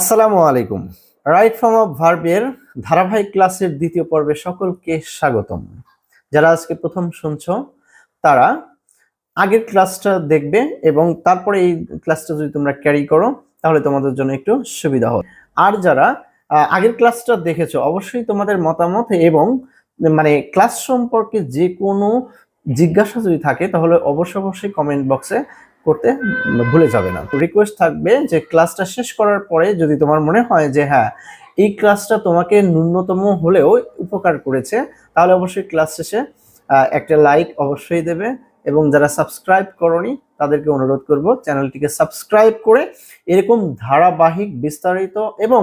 আসসালামু আলাইকুম। Right form of ভার্বের ধারাবাহিক ক্লাসের দ্বিতীয় পর্বে সকলকে স্বাগতম। যারা আজকে প্রথম শুনছো, তারা আগের ক্লাসটা দেখবে এবং তারপরে এই ক্লাসটা যদি তোমরা ক্যারি করো, তাহলে তোমাদের জন্য একটু সুবিধা হবে। আর যারা আগের ক্লাসটা দেখেছ, অবশ্যই তোমাদের মতামত এবং মানে ক্লাস সম্পর্কে যে কোনো জিজ্ঞাসা যদি থাকে, তাহলে অবশ্যই অবশ্যই কমেন্ট বক্সে করতে ভুলে যাবে না। রিকোয়েস্ট থাকবে যে ক্লাসটা শেষ করার পরে যদি তোমার মনে হয় যে হ্যাঁ এই ক্লাসটা তোমাকে ন্যূনতম হলেও উপকার করেছে, তাহলে অবশ্যই ক্লাস শেষে একটা লাইক অবশ্যই দেবে এবং যারা সাবস্ক্রাইব করনি, তাদেরকে অনুরোধ করব চ্যানেলটিকে সাবস্ক্রাইব করে এরকম ধারাবাহিক, বিস্তারিত এবং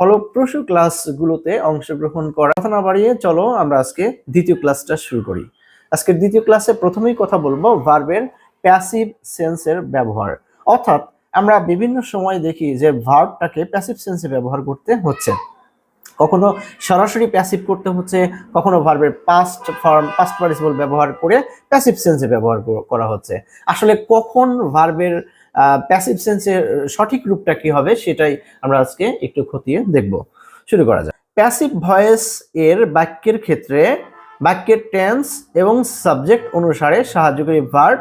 ফলপ্রসূ ক্লাসগুলোতে অংশগ্রহণ করা কথা না বাড়িয়ে চলো আমরা আজকে দ্বিতীয় ক্লাসটা শুরু করি। আজকের দ্বিতীয় ক্লাসে প্রথমেই কথা বলব ভার্বের প্যাসিভ সেন্সের ব্যবহার। অর্থাৎ আমরা বিভিন্ন সময় দেখি যে ভার্বটাকে প্যাসিভ সেন্সে ব্যবহার করতে হচ্ছে। কখনো সরাসরি প্যাসিভ করতে হচ্ছে, কখনো ভার্বের পাস্ট ফর্ম পাস্ট পার্টিসিপল ব্যবহার করে প্যাসিভ সেন্সে ব্যবহার করা হচ্ছে। আসলে কখন ভার্বের প্যাসিভ সেন্সের সঠিক রূপটা কি হবে সেটাই আমরা আজকে একটু খতিয়ে দেখব। শুরু করা যায় প্যাসিভ ভয়েস এর বাক্যের ক্ষেত্রে বাক্যের টেন্স এবং সাবজেক্ট অনুসারে সাহায্যকারী ভার্ব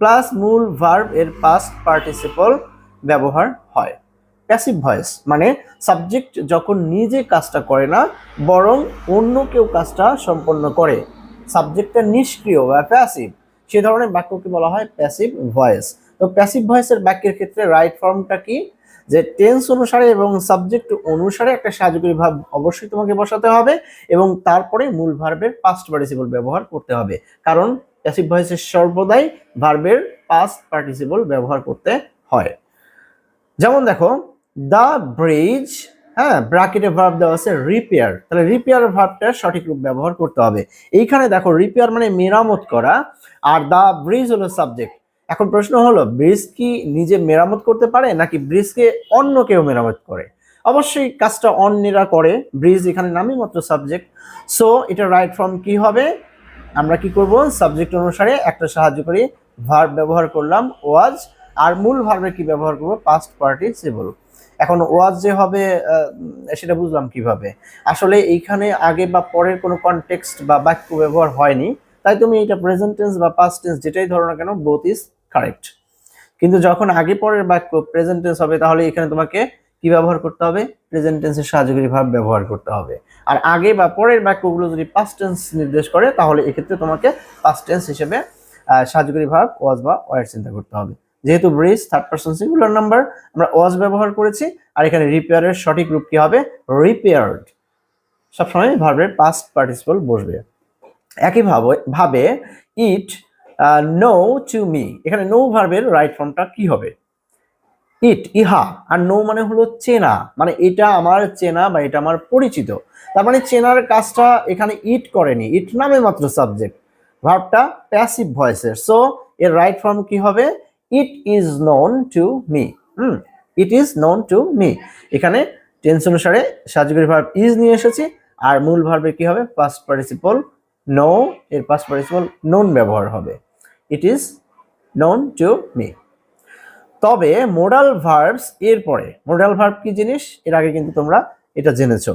প্লাস মূল ভার্ব এর পাস্ট পার্টিসিপল ব্যবহার হয়। প্যাসিভ ভয়েস মানে সাবজেক্ট যখন নিজে কাজটা করে না, বরং অন্য কেউ কাজটা সম্পন্ন করে। সাবজেক্টটা নিষ্ক্রিয় বা প্যাসিভ সে ধরনের বাক্যকে বলা হয় প্যাসিভ ভয়েস তো প্যাসিভ ভয়েসের বাক্যের ক্ষেত্রে রাইট ফর্মটা কি? যে টেন্স অনুসারে এবং সাবজেক্ট অনুসারে একটা সাহায্যকারী ভাব অবশ্যই তোমাকে বসাতে হবে এবং তারপরে মূল ভার্বের পাস্ট পার্টিসিপল ব্যবহার করতে হবে। কারণ প্যাসিভ ভয়েসের সর্বদাই ভার্বের পাস্ট পার্টিসিপল ব্যবহার করতে হয়। যেমন দেখো দ্য ব্রিজ হ্যাঁ ব্র্যাকেটে ভার্ব দেওয়া আছে রিপেয়ার তাহলে রিপেয়ার ভার্বটার সঠিক রূপ ব্যবহার করতে হবে। এইখানে দেখো রিপেয়ার মানে মেরামত করা, আর দ্য ব্রিজ হলো সাবজেক্ট এখন প্রশ্ন হলো ব্রিজ কি নিজে মেরামত করতে পারে, নাকি ব্রিজকে অন্য কেউ মেরামত করে? অবশ্যই কাজটা অন্যেরা করে। ব্রিজ এখানে নামই মাত্র সাবজেক্ট সো এটা রাইট ফর্ম কি হবে? আমরা কি করব? সাবজেক্ট অনুসারে একটা সাহায্যকারী ভার্ব ব্যবহার করলাম ওয়াজ আর মূল ভার্বে কি ব্যবহার করব? পাস্ট পার্টিসিপল এখন ওয়াজ যে হবে সেটা বুঝলাম কীভাবে? আসলে এইখানে আগে বা পরের কোনো কনটেক্সট বা বাক্য ব্যবহার হয়নি, তাই তুমি এটা প্রেজেন্ট টেন্স বা পাস্ট টেন্স যেটাই ধরো না কেন বোথ ইজ কারেক্ট কিন্তু যখন আগে পরের বাক্য প্রেজেন্ট টেন্স হবে, তাহলে এখানে তোমাকে কি ব্যবহার করতে হবে? প্রেজেন্ট টেন্সের সাহায্যকারী ভাব ব্যবহার করতে হবে। আর আগে বা পরের বাক্যগুলো যদি পাস্ট টেন্স নির্দেশ করে, তাহলে এক্ষেত্রে তোমাকে পাস্ট টেন্স হিসেবে সাহায্যকারী ভাব ওয়াজ বা ওয়ার চিন্তা করতে হবে। যেহেতু bridge third person singular number আমরা ওয়াজ ব্যবহার করেছি, আর এখানে রিপেয়ারের সঠিক রূপ কি হবে? রিপেয়ার্ড সবসময় ভার্বের পাস্ট পার্টিসিপল বসবে। একই ভাবে ভাবে ইট নো টু মি এখানে নো ভার্বের রাইট ফর্মটা কি হবে? ইট, ইহা, আর নো মানে হলো চেনা মানে এটা আমার চেনা বা এটা আমার পরিচিত। তার মানে চেনার কাজটা এখানে ইট করেনি, ইট নামে মাত্র সাবজেক্ট ভাবটা প্যাসিভ ভয়েসের সো এর রাইট ফর্ম কি হবে? It is known to me hmm it is known to me এখানে টেন্স অনুসারে সাহায্যকারী ভার্ব ইজ নিয়ে এসেছি, আর মূল ভার্বে কি হবে? পাস্ট পার্টিসিপল নো এর পাস্ট পার্টিসিপল নোন ব্যবহার হবে। It is known to me তবে মোডাল ভার্বস এর পরে মোডাল ভার্ব কি জিনিস? এর আগে কিন্তু তোমরা এটা জেনেছো।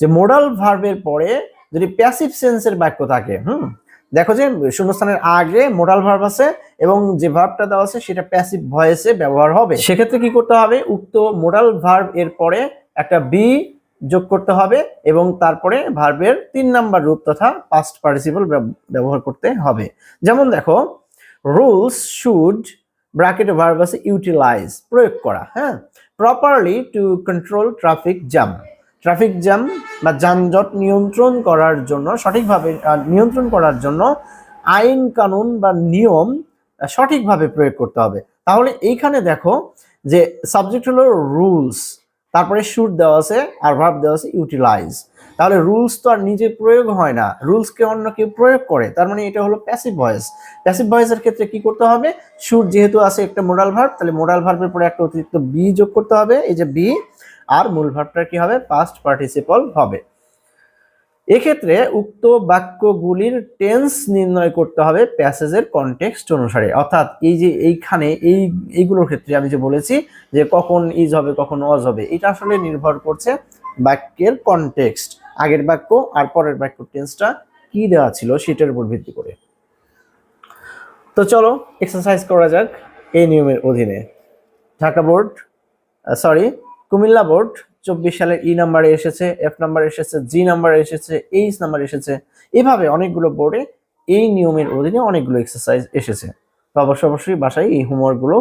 যে মোডাল ভার্বের পরে যদি প্যাসিভ সেন্সের বাক্য থাকে, হুম? দেখো যে শূন্যস্থানের আগে মোডাল ভার্ব আছে এবং যে ভার্বটা দেওয়া আছে সেটা প্যাসিভ ভয়েসে ব্যবহার হবে। সেক্ষেত্রে কি করতে হবে? উক্ত মোডাল ভার্ব এর পরে একটা বি যোগ করতে হবে এবং তারপরে ভার্বের তিন নাম্বার রূপ তথা পাস্ট পার্টিসিপল ব্যবহার করতে হবে। যেমন দেখো রুলস শুড ব্র্যাকেটে ভার্ব আছে ইউটিলাইজ প্রয়োগ করা হ্যাঁ? Properly to control traffic jam traffic jam বা যানজট নিয়ন্ত্রণ করার জন্য, সঠিকভাবে নিয়ন্ত্রণ করার জন্য আইন কানুন বা নিয়ম সঠিকভাবে প্রয়োগ করতে হবে। তাহলে এইখানে দেখো যে সাবজেক্ট হলো রুলস তারপরে শুট দেওয়া আছে আর ভার্ব দেওয়া আছে ইউটিলাইজ তাহলে রুলস তো আর নিজে প্রয়োগ হয় না। রুলসকে অন্য কেউ প্রয়োগ করে। তার মানে এটা হলো প্যাসিভ ভয়েস প্যাসিভ ভয়েসের ক্ষেত্রে কি করতে হবে? শুট যেহেতু আছে একটা মোডাল ভার্ব তাহলে মোডাল ভার্বের পরে একটা অতিরিক্ত বি যোগ করতে হবে। এই যে বি আর মূল ভার্বটার কি হবে? পাস্ট পার্টিসিপল হবে। এক্ষেত্রে উক্ত বাক্যগুলির টেন্স নির্ণয় করতে হবে প্যাসেজের কনটেক্সট অনুসারে। অর্থাৎ এই যে এইখানে এই, এইগুলোর ক্ষেত্রে আমি যে বলেছি যে কখন ইজ হবে, কখন অজ হবে, এটা আসলে নির্ভর করছে বাক্যের কনটেক্সট আগের বাক্য আর পরের বাক্য টেন্সটা কি দেওয়া ছিল সেটার উপর ভিত্তি করে। তো চলো এক্সারসাইজ করা যাক এই নিয়মের অধীনে। Dhaka board sorry Comilla board, চব্বিশ সালের ই নাম্বারে এসেছে এফ নাম্বারে এসেছে জি নাম্বারে এসেছে এইচ নাম্বারে এসেছে। এভাবে অনেকগুলো বোর্ডে এই নিয়মের অধীনে অনেকগুলো এক্সারসাইজ এসেছে। তো অবশ্যই অবশ্যই বাসায় এই হোমওয়ার্কগুলো